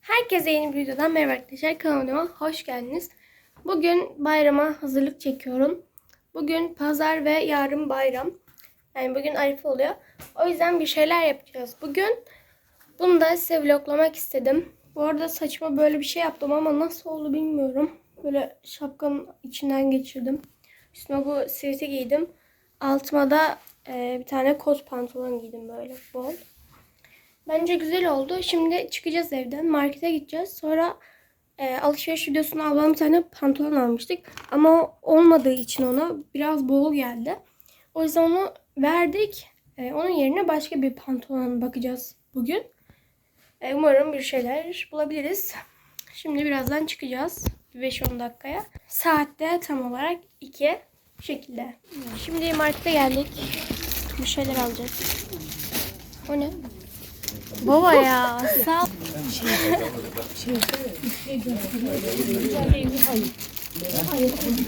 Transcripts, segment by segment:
Herkese yeni bir videodan merhaba arkadaşlar. Kanalıma hoş geldiniz. Bugün bayrama hazırlık çekiyorum. Bugün pazar ve yarın bayram. Yani bugün Arife oluyor. O yüzden bir şeyler yapacağız. Bugün bunu da size vloglamak istedim. Bu arada saçma böyle bir şey yaptım ama nasıl oldu bilmiyorum. Böyle şapkanın içinden geçirdim. Üstüme bu siviti giydim. Altıma da e, bir tane kot pantolon giydim böyle bol. Bence güzel oldu. Şimdi çıkacağız evden. Markete gideceğiz. Sonra e, alışveriş videosunu ablam bir tane pantolon almıştık. Ama olmadığı için ona biraz bol geldi. O yüzden onu verdik. E, onun yerine başka bir pantolon bakacağız bugün. E, umarım bir şeyler bulabiliriz. Şimdi birazdan çıkacağız. 5-10 dakikaya. Saatte tam olarak 2 bu şekilde. Şimdi markete geldik. Bir şeyler alacağız. O ne? Baba ya sağ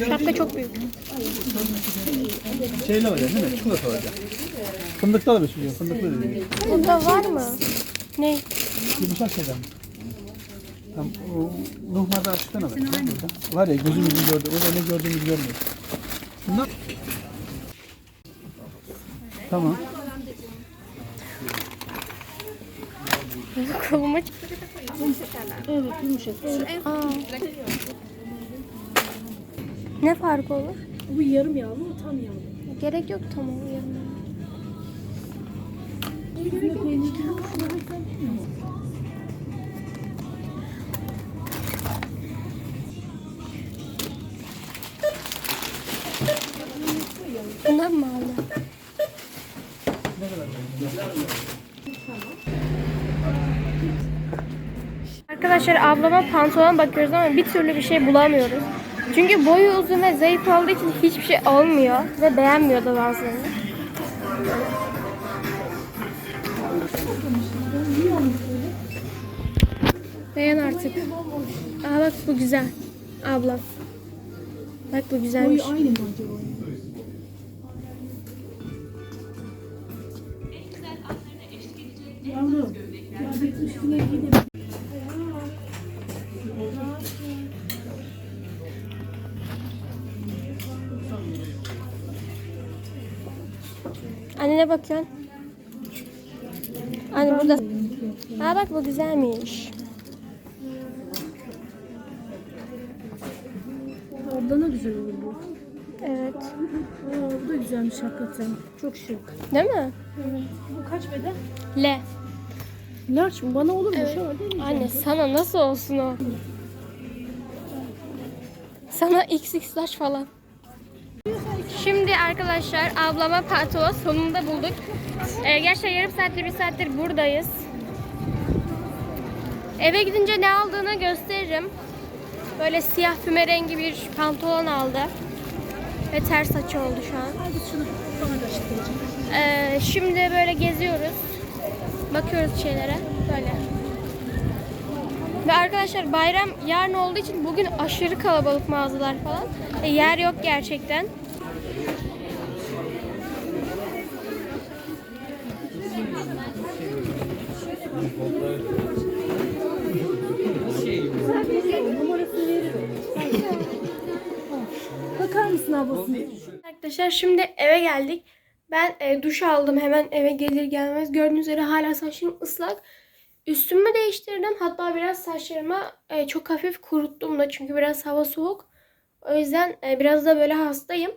Şapka çok büyük. Şeyle olacak değil mi? Çikolata olacak. Fındıkta da bir şey. Fındıklı da değil. Bunda var mı? Ne? Yumuşak şeyden. Tam o Nuhmar'da açıktan alır. Var ya gözümüzü gördü. Orada ne gördüğümüzü görmüyor. Bunlar... Tamam. Koluma. Evet yumuşak. Aa. Ne farkı olur? Bu yarım yağlı, o tam yağlı. Gerek yok tamam yanına. Bundan mı aldın? Arkadaşlar ablama pantolon bakıyoruz ama bir türlü bir şey bulamıyoruz. Çünkü boyu uzun ve zayıf olduğu için hiçbir şey olmuyor ve beğenmiyor da bazılarını. Beğen artık. Aa bak bu güzel. Abla. Bak bu güzelmiş. Boyu aynı mı acaba? Yavrum, kıyafetin üstüne giydim. Bakıyorsun? Anne burada. Aa bak bu güzelmiş. Ablana güzel olur bu. Evet. Aa, bu da güzelmiş hakikaten. Çok şık. Değil mi? Bu kaç beden? Le. Large mı? Bana olur mu? Şu değil mi? Anne sana nasıl olsun o? Sana XX'ler falan. Şimdi arkadaşlar ablama pantolon sonunda bulduk. Ee, gerçekten yarım saattir bir saattir buradayız. Eve gidince ne aldığını gösteririm. Böyle siyah füme rengi bir pantolon aldı. Ve ters açı oldu şu an. Ee, şimdi böyle geziyoruz. Bakıyoruz şeylere. Böyle. Ve arkadaşlar bayram yarın olduğu için bugün aşırı kalabalık mağazalar falan. E, yer yok gerçekten. Bakar mısın ablası? Arkadaşlar şimdi eve geldik. Ben e, duş aldım hemen eve gelir gelmez. Gördüğünüz üzere hala saçım ıslak. Üstümü değiştirdim. Hatta biraz saçlarımı e, çok hafif kuruttum da çünkü biraz hava soğuk. O yüzden e, biraz da böyle hastayım.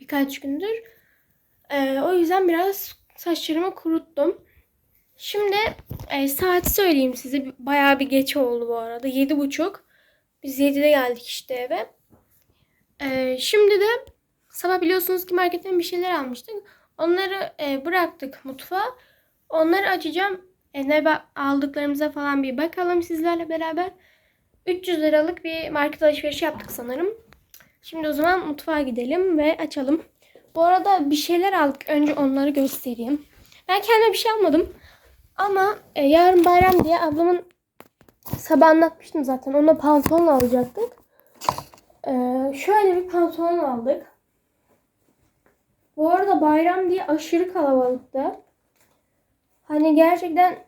Birkaç gündür. E, o yüzden biraz saçlarımı kuruttum. Şimdi e, saati söyleyeyim size. Bayağı bir geç oldu bu arada. Yedi buçuk. Biz 7'de geldik işte eve. E, şimdi de Sabah biliyorsunuz ki marketten bir şeyler almıştık. Onları e, bıraktık mutfağa. Onları açacağım. E, ne aldıklarımıza falan bir bakalım sizlerle beraber. 300 liralık bir market alışverişi yaptık sanırım. Şimdi o zaman mutfağa gidelim ve açalım. Bu arada bir şeyler aldık. Önce onları göstereyim. Ben kendime bir şey almadım. Ama e, yarın bayram diye ablamın sabah anlatmıştım zaten. Ona pantolon alacaktık. E, şöyle bir pantolon aldık. Bu arada bayram diye aşırı kalabalıktı. Hani gerçekten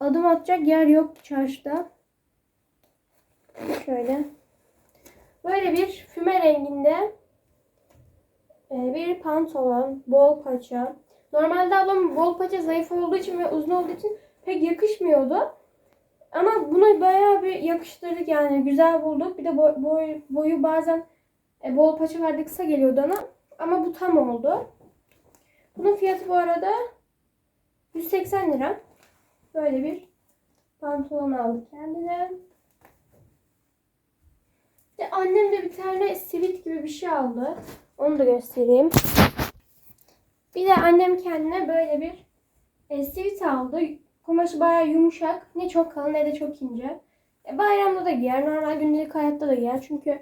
adım atacak yer yok çarşıda. Şöyle. Böyle bir füme renginde e, bir pantolon, bol paça. Normalde ablam bol paça zayıf olduğu için ve uzun olduğu için pek yakışmıyordu. Ama bunu bayağı bir yakıştırdık yani güzel bulduk. Bir de boy, boy- boyu bazen e, bol paça vardı kısa geliyordu ona. Ama bu tam oldu. Bunun fiyatı bu arada 180 lira. Böyle bir pantolon aldı kendine. İşte annem de bir tane sivit gibi bir şey aldı. Onu da göstereyim. Bir de annem kendine böyle bir e, sivit aldı. Kumaşı bayağı yumuşak. Ne çok kalın ne de çok ince. E, bayramda da giyer. Normal gündelik hayatta da giyer. Çünkü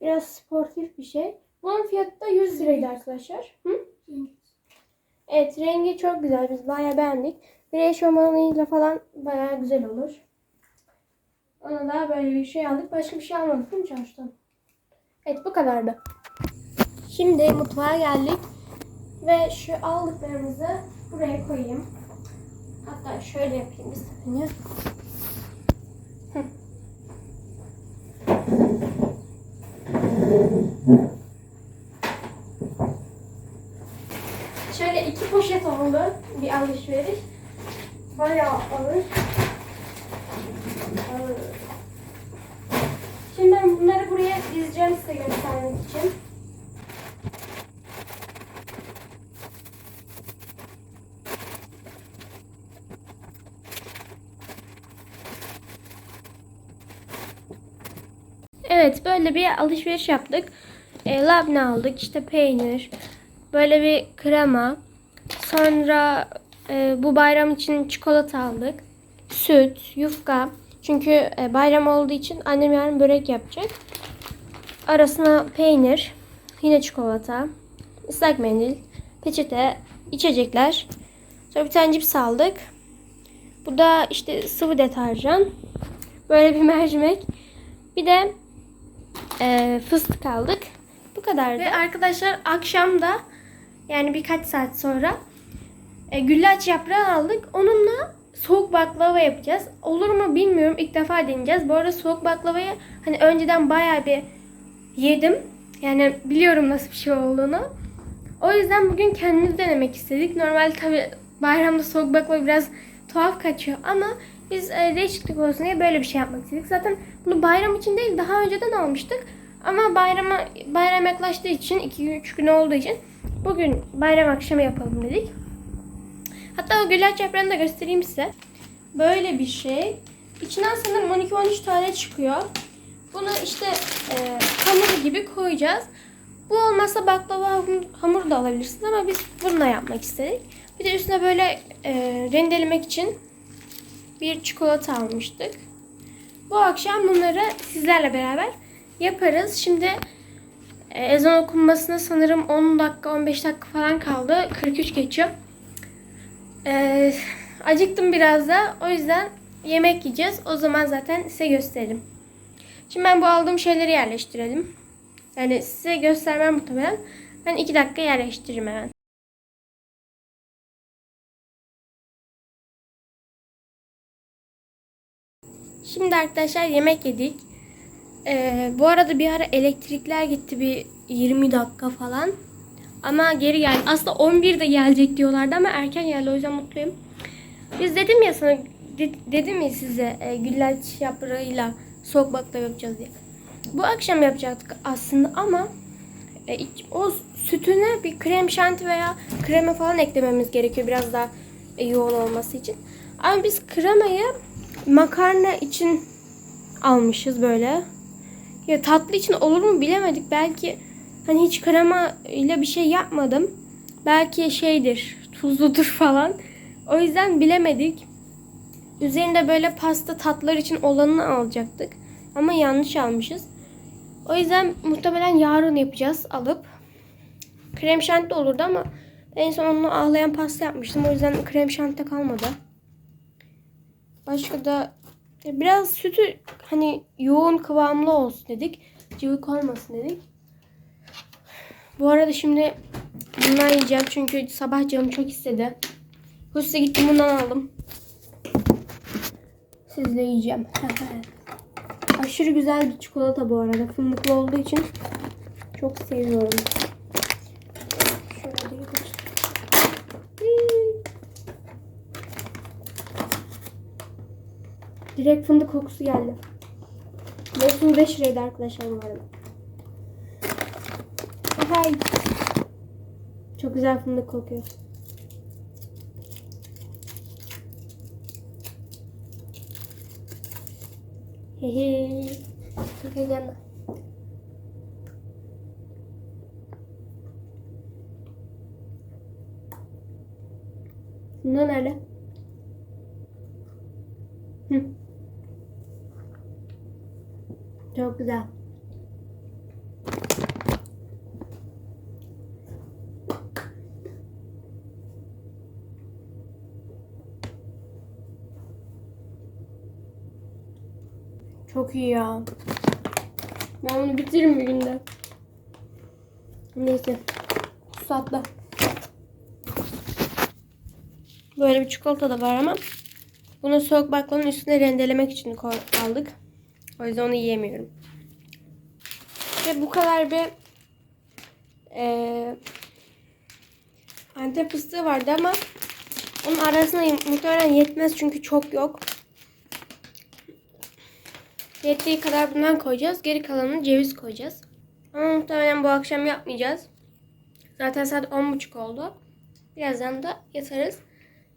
biraz sportif bir şey. Bunun fiyatı da 100 liraydı arkadaşlar. Hı? Evet rengi çok güzel. Biz bayağı beğendik. Bir eşofmanıyla falan bayağı güzel olur. Ona da böyle bir şey aldık. Başka bir şey almadık değil mi çarşıdan? Evet bu kadardı. Şimdi mutfağa geldik. Ve şu aldıklarımızı buraya koyayım. Hatta şöyle yapayım bir saniye. Şöyle iki poşet oldu bir alışveriş. Bayağı. Ağır. Şimdi ben bunları buraya dizeceğim size göstermek için. Evet böyle bir alışveriş yaptık. E, labne aldık işte peynir. Böyle bir krema. Sonra e, bu bayram için çikolata aldık. Süt, yufka. Çünkü e, bayram olduğu için annem yarın börek yapacak. Arasına peynir, yine çikolata, ıslak mendil, peçete, içecekler. Sonra bir tane cips aldık. Bu da işte sıvı deterjan. Böyle bir mercimek. Bir de e, fıstık aldık. Bu kadar. Ve arkadaşlar akşam da yani birkaç saat sonra e, güllaç yaprağı aldık. Onunla soğuk baklava yapacağız. Olur mu bilmiyorum. İlk defa deneyeceğiz. Bu arada soğuk baklavayı hani önceden bayağı bir yedim. Yani biliyorum nasıl bir şey olduğunu. O yüzden bugün kendimiz denemek istedik. Normal tabi bayramda soğuk baklava biraz tuhaf kaçıyor ama biz e, değişiklik olsun diye böyle bir şey yapmak istedik. Zaten bunu bayram için değil daha önceden almıştık. Ama bayrama bayram yaklaştığı için 2-3 gün olduğu için bugün bayram akşamı yapalım dedik. Hatta o güllaç yaprağını da göstereyim size. Böyle bir şey. İçinden sanırım 12-13 tane çıkıyor. Bunu işte e, hamur gibi koyacağız. Bu olmazsa baklava ham- hamuru da alabilirsiniz ama biz bununla yapmak istedik. Bir de üstüne böyle e, rendelemek için bir çikolata almıştık. Bu akşam bunları sizlerle beraber yaparız. Şimdi e, ezan okunmasına sanırım 10 dakika 15 dakika falan kaldı. 43 geçiyor. E, acıktım biraz da o yüzden yemek yiyeceğiz. O zaman zaten size gösteririm. Şimdi ben bu aldığım şeyleri yerleştirelim. Yani size göstermem muhtemelen. Ben 2 dakika yerleştiririm hemen. Şimdi arkadaşlar yemek yedik. Ee, bu arada bir ara elektrikler gitti bir 20 dakika falan. Ama geri geldi. Aslında 11'de gelecek diyorlardı ama erken geldi o yüzden mutluyum. Biz dedim ya sana de- dedim ya size e, güllaç yaprağıyla soğuk baklava yapacağız diye. Bu akşam yapacaktık aslında ama e, o sütüne bir krem şanti veya krema falan eklememiz gerekiyor biraz daha e, yoğun olması için. Ama biz kremayı makarna için almışız böyle. Ya tatlı için olur mu bilemedik. Belki hani hiç krema ile bir şey yapmadım. Belki şeydir, tuzludur falan. O yüzden bilemedik. Üzerinde böyle pasta tatlılar için olanını alacaktık. Ama yanlış almışız. O yüzden muhtemelen yarın yapacağız alıp. Krem şanti olurdu ama en son onunla ağlayan pasta yapmıştım. O yüzden krem şanti kalmadı. Başka da biraz sütü hani yoğun kıvamlı olsun dedik. Cıvık olmasın dedik. Bu arada şimdi bundan yiyeceğim çünkü sabah canım çok istedi. Hırsıza gittim bundan aldım. Sizle yiyeceğim. Aşırı güzel bir çikolata bu arada. Fındıklı olduğu için çok seviyorum. Şöyle bir göster- Hii. Direkt fındık kokusu geldi. 35 liraydı arkadaşlar bu arada. Hay. Çok güzel fındık kokuyor. Hehe. Çok heyecanlı. Bunda nerede? Hı. Çok güzel. Çok iyi ya. Ben bunu bitiririm bir günde. Neyse. Susatlı. Böyle bir çikolata da var ama bunu soğuk baklavanın üstüne rendelemek için aldık. O yüzden onu yiyemiyorum. Ve bu kadar bir eee Antep fıstığı vardı ama onun arasına muhtemelen yetmez çünkü çok yok. Yettiği kadar bundan koyacağız. Geri kalanını ceviz koyacağız. Ama muhtemelen bu akşam yapmayacağız. Zaten saat 10.30 oldu. Birazdan da yatarız.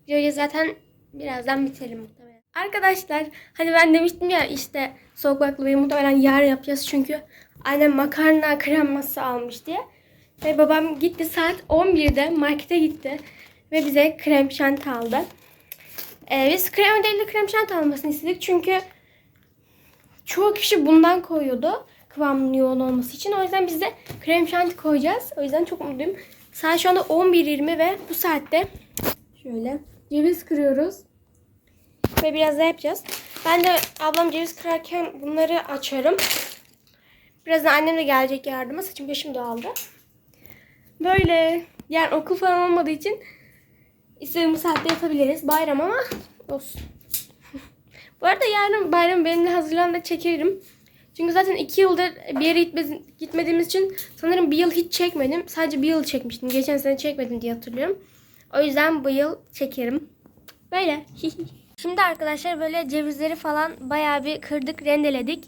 Videoyu zaten birazdan biterim muhtemelen. Arkadaşlar hani ben demiştim ya işte soğuk baklavayı muhtemelen yarın yapacağız. Çünkü annem makarna kreması almış diye. Ve babam gitti saat 11'de markete gitti. Ve bize krem şanti aldı. Ee, biz krem değil de krem şanti almasını istedik. Çünkü çoğu kişi bundan koyuyordu. Kıvamının yoğun olması için. O yüzden biz de krem şanti koyacağız. O yüzden çok mutluyum. Saat şu anda 11.20 ve bu saatte şöyle ceviz kırıyoruz. Ve biraz daha yapacağız. Ben de ablam ceviz kırarken bunları açarım. Birazdan annem de gelecek yardıma. Saçım başım dağıldı. Böyle. Yani okul falan olmadığı için istediğimiz saatte yapabiliriz. Bayram ama olsun. Bu arada yarın bayram benimle hazırlan da çekerim. Çünkü zaten iki yıldır bir yere gitme- gitmediğimiz için sanırım bir yıl hiç çekmedim. Sadece bir yıl çekmiştim. Geçen sene çekmedim diye hatırlıyorum. O yüzden bu yıl çekerim. Böyle. Şimdi arkadaşlar böyle cevizleri falan bayağı bir kırdık, rendeledik.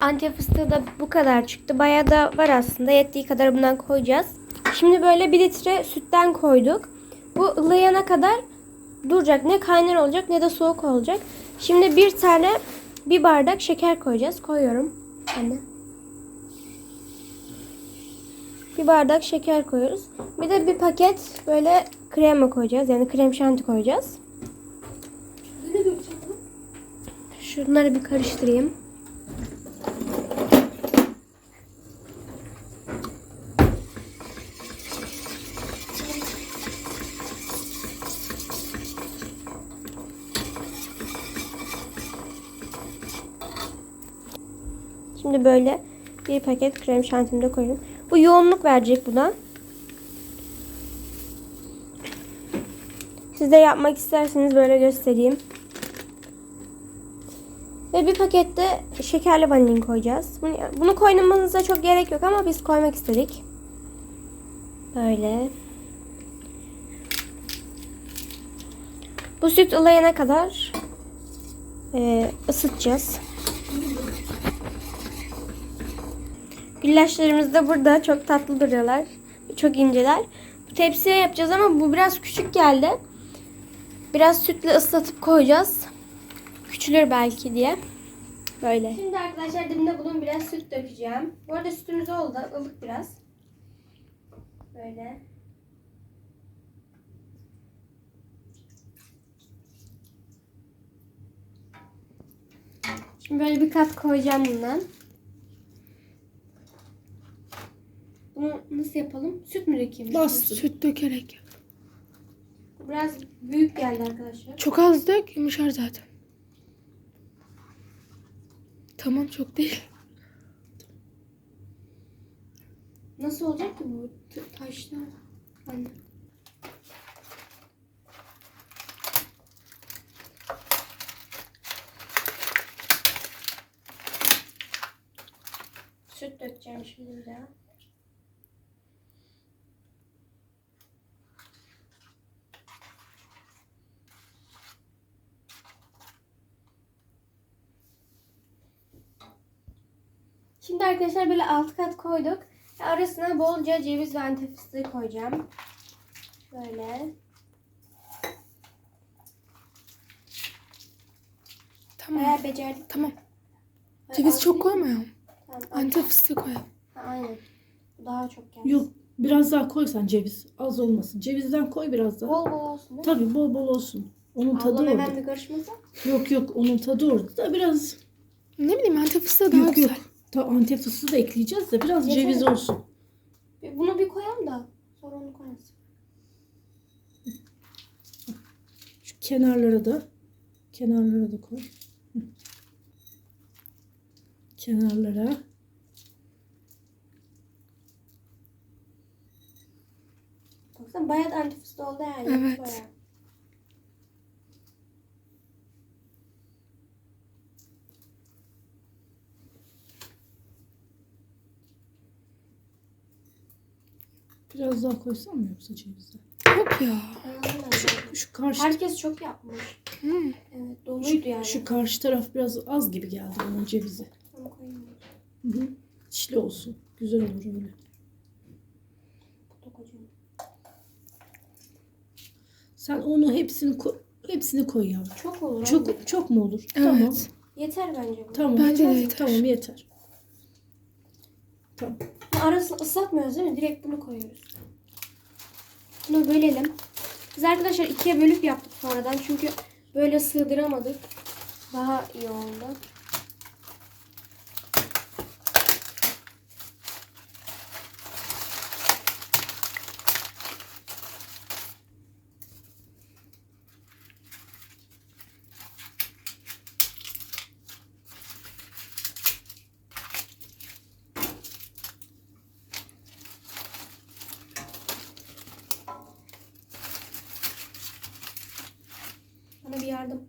Antep fıstığı da bu kadar çıktı. Bayağı da var aslında. Yettiği kadar bundan koyacağız. Şimdi böyle bir litre sütten koyduk. Bu ılıyana kadar duracak. Ne kaynar olacak ne de soğuk olacak. Şimdi bir tane bir bardak şeker koyacağız. Koyuyorum. Anne. Bir bardak şeker koyuyoruz. Bir de bir paket böyle krema koyacağız. Yani krem şanti koyacağız. Şunları bir karıştırayım. Böyle bir paket krem şantimi de koyuyorum. Bu yoğunluk verecek buna. Siz de yapmak isterseniz böyle göstereyim. Ve bir pakette şekerli vanilin koyacağız. Bunu, bunu koymanıza çok gerek yok ama biz koymak istedik. Böyle. Bu süt ılayana kadar e, ısıtacağız. Güllaçlarımız da burada. Çok tatlı duruyorlar. Çok inceler. Bu tepsiye yapacağız ama bu biraz küçük geldi. Biraz sütle ıslatıp koyacağız. Küçülür belki diye. Böyle. Şimdi arkadaşlar dibinde bunun biraz süt dökeceğim. Bu arada sütümüz oldu. ılık biraz. Böyle. Şimdi böyle bir kat koyacağım bundan. Bunu nasıl yapalım? Süt mü dökeyim? Bas süt. süt dökerek. Biraz büyük geldi arkadaşlar. Çok az dök yumuşar zaten. Tamam çok değil. Nasıl olacak ki bu taşlar? Anne. Süt dökeceğim şimdi bir daha. Şimdi arkadaşlar böyle alt kat koyduk. Arasına bolca ceviz ve antep fıstığı koyacağım. Böyle. Tamam. Eğer becerdik. Tamam. Böyle Ceviz çok koymayalım. Tamam. Antep fıstığı koyalım. Ha, aynen. Daha çok gelsin. Yok biraz daha koysan ceviz az olmasın. Cevizden koy biraz daha. Bol bol olsun değil mi? Tabii bol bol olsun. Onun tadı Ablam hemen orada. bir karışmasın. Yok yok onun tadı orada da biraz Ne bileyim antep fıstığı daha yok güzel. yok. Ta antep fıstığı da ekleyeceğiz de biraz Yeter. ceviz olsun. Bunu bir koyalım da sonra onu koyarız. Şu kenarlara da kenarlara da koy. Kenarlara. Baksana bayağı da antep fıstığı oldu yani. Evet. Bayağı. Biraz daha koysam mı yoksa cevizden? Yok ya. Ben. Şu karşı Herkes çok yapmış. Hmm. Evet doluydu şu, yani. şu karşı taraf biraz az gibi geldi bana cevizi. Tamam koyayım. Hı hı. İçli olsun. Güzel olur öyle. Sen onu hepsini koy, hepsini koy yavrum. Çok olur. anne. Çok çok mu olur? Evet. Tamam. Yeter bence bu. Tamam. Bence yeter. Tamam yeter. Tamam. Arasını ıslatmıyoruz değil mi? Direkt bunu koyuyoruz. Bunu bölelim. Biz arkadaşlar ikiye bölüp yaptık sonradan. Çünkü böyle sığdıramadık. Daha iyi oldu. Bana bir yardım.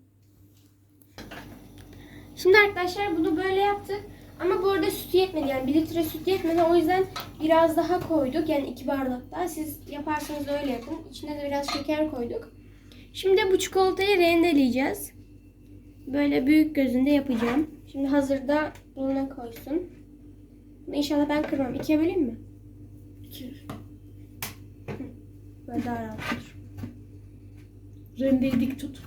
Şimdi arkadaşlar bunu böyle yaptık. Ama bu arada süt yetmedi yani 1 litre süt yetmedi. O yüzden biraz daha koyduk. Yani 2 bardak daha. Siz yaparsanız öyle yapın. İçine de biraz şeker koyduk. Şimdi bu çikolatayı rendeleyeceğiz. Böyle büyük gözünde yapacağım. Şimdi hazırda buna koysun. İnşallah ben kırmam. İkiye böleyim mi? İki. Böyle daha rahat olur. Rendeyi dik tut.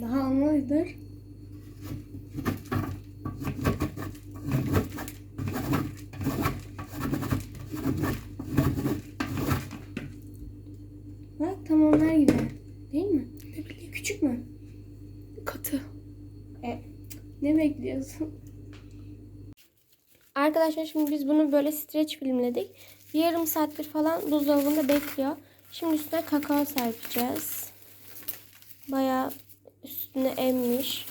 Daha almalıdır. Bak tam onlar gibi. Değil mi? Ne bileyim. Küçük mü? Katı. E, ne bekliyorsun? Arkadaşlar şimdi biz bunu böyle streç filmledik. Bir yarım saattir falan buzdolabında bekliyor. Şimdi üstüne kakao serpeceğiz. Bayağı üstüne emmiş.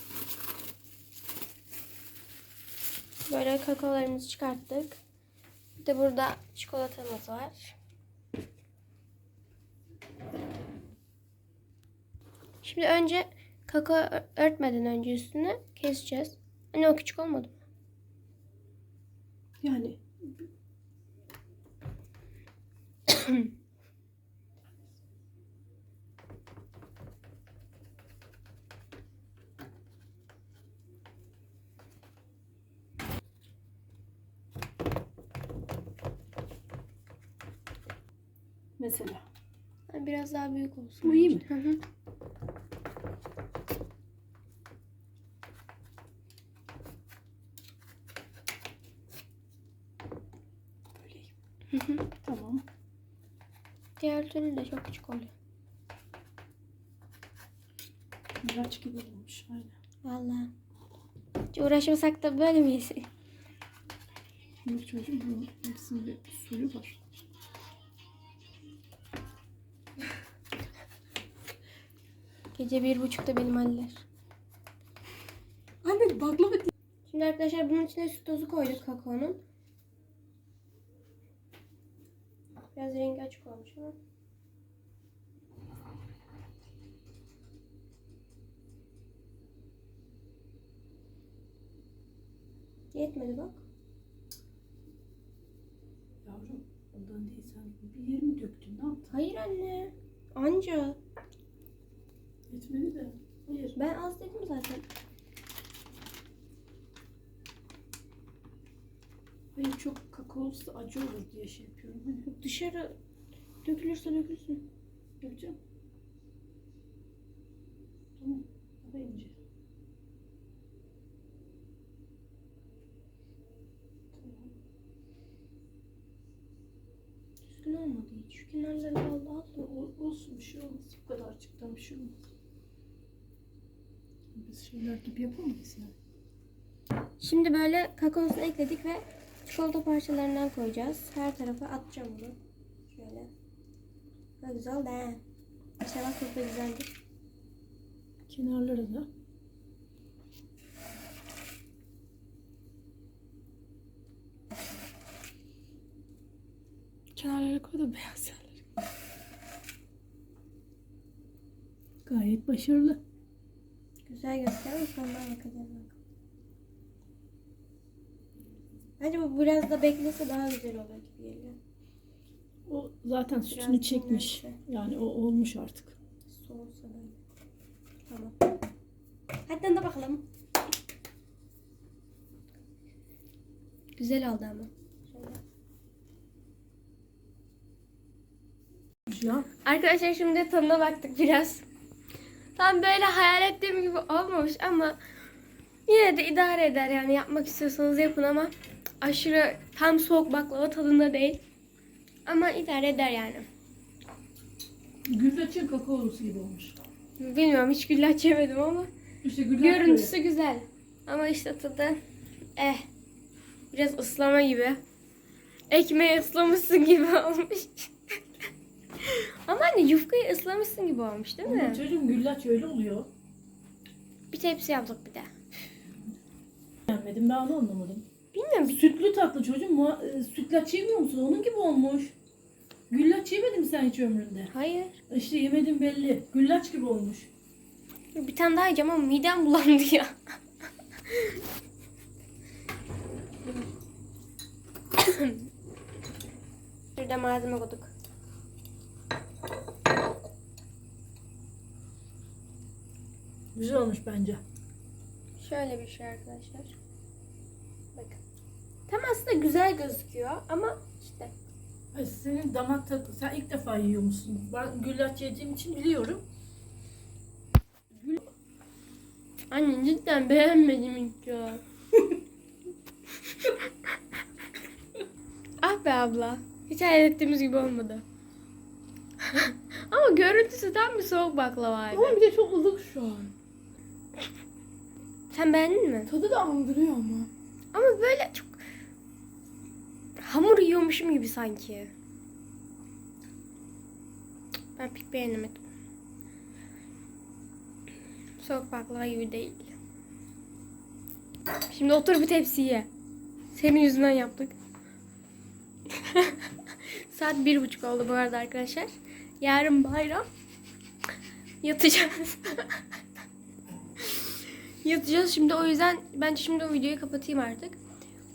Böyle kakaolarımızı çıkarttık. Bir de burada çikolatamız var. Şimdi önce kakao ör- örtmeden önce üstünü keseceğiz. Hani o küçük olmadı mı? Yani mesela. Biraz daha büyük olsun. Bu iyi mi? Hı hı. Böyleyim. Hı hı. Tamam. Diğer türlü de çok küçük oluyor. Miraç gibi olmuş. Aynen. Vallahi. Hiç uğraşmasak da böyle miyiz? Yok çocuğum bu hepsinin bir usulü var. Gece bir buçukta benim haller. Anne baklava Şimdi arkadaşlar bunun içine süt tozu koyduk kakaonun. Biraz rengi açık olmuş ama. Yetmedi bak. Yavrum ondan değil sen bir yerini döktün. Ne yaptın? Hayır anne. Anca. De. Hayır. Ben az dedim zaten. Hayır çok kakaolusu acı olur diye şey yapıyorum. Hani Dışarı dökülürse dökülsün. yapacağım. Tamam. Daha ince. Tamam. Düzgün olmadı hiç. Şu kenarları Allah Allah. O- Olsun bir şey olmaz. Bu kadar açıktan bir şey olmaz. Biz şeyler gibi yapamayız yani. Şimdi böyle kakaosunu ekledik ve çikolata parçalarından koyacağız. Her tarafa atacağım bunu. Şöyle. Ne güzel de. İnşallah çok da güzeldir. Kenarları da. Kenarlara koy da beyaz yerleri. Gayet başarılı. Güzel gösteriyor ama sonuna bakacağız. bakalım. Bence bu biraz da beklese daha güzel olur gibi geliyor. O zaten Biraz sütünü çekmiş. dinlense. Yani o olmuş artık. Soğusa böyle. Tamam. Hadi de bakalım. Güzel oldu ama. Ya Arkadaşlar şimdi tadına baktık biraz. Tam böyle hayal ettiğim gibi olmamış ama yine de idare eder yani yapmak istiyorsanız yapın ama aşırı tam soğuk baklava tadında değil. Ama idare eder yani. güllaçın kakaolusu gibi olmuş. Bilmiyorum hiç güllaç yemedim ama İşte görüntüsü güzel. Ama işte tadı eh biraz ıslama gibi. Ekmeği ıslamışsın gibi olmuş. ama anne yufkayı ıslamışsın gibi olmuş değil mi? Ama çocuğum güllaç öyle oluyor. Bir tepsi yaptık bir de. Beğenmedim ben onu anlamadım. Bilmiyorum Sütlü tatlı çocuğum mu? e, Sütlaç yemiyor musun? Onun gibi olmuş. Güllaç yemedin mi sen hiç ömründe? Hayır. İşte yemedim belli. Güllaç gibi olmuş. Bir tane daha yiyeceğim ama midem bulandı ya. Şurada malzeme koyduk. Güzel olmuş bence. Şöyle bir şey arkadaşlar. Bakın. Tam aslında güzel gözüküyor ama işte Ay, senin damak tadı, sen ilk defa yiyor musun? Ben güllaç yediğim için biliyorum. Anne cidden beğenmedim hiç ya. ah be abla. Hiç hayal ettiğimiz gibi olmadı. ama görüntüsü tam bir soğuk baklavaydı. Ama bir de çok ılık şu an. Sen beğendin mi? Tadı da andırıyor ama. Ama böyle çok hamur yiyormuşum gibi sanki. Ben pek beğenemedim. Soğuk baklava gibi değil. Şimdi otur bir tepsiye. Senin yüzünden yaptık. Saat bir buçuk oldu bu arada arkadaşlar. Yarın bayram. Yatacağız. Yatacağız şimdi o yüzden ben şimdi o videoyu kapatayım artık.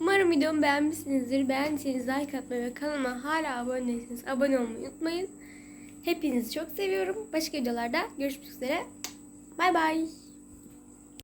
Umarım videomu beğenmişsinizdir. Beğendiyseniz like atmayı ve kanalıma hala abone değilseniz abone olmayı unutmayın. Hepinizi çok seviyorum. Başka videolarda görüşmek üzere. Bay bay.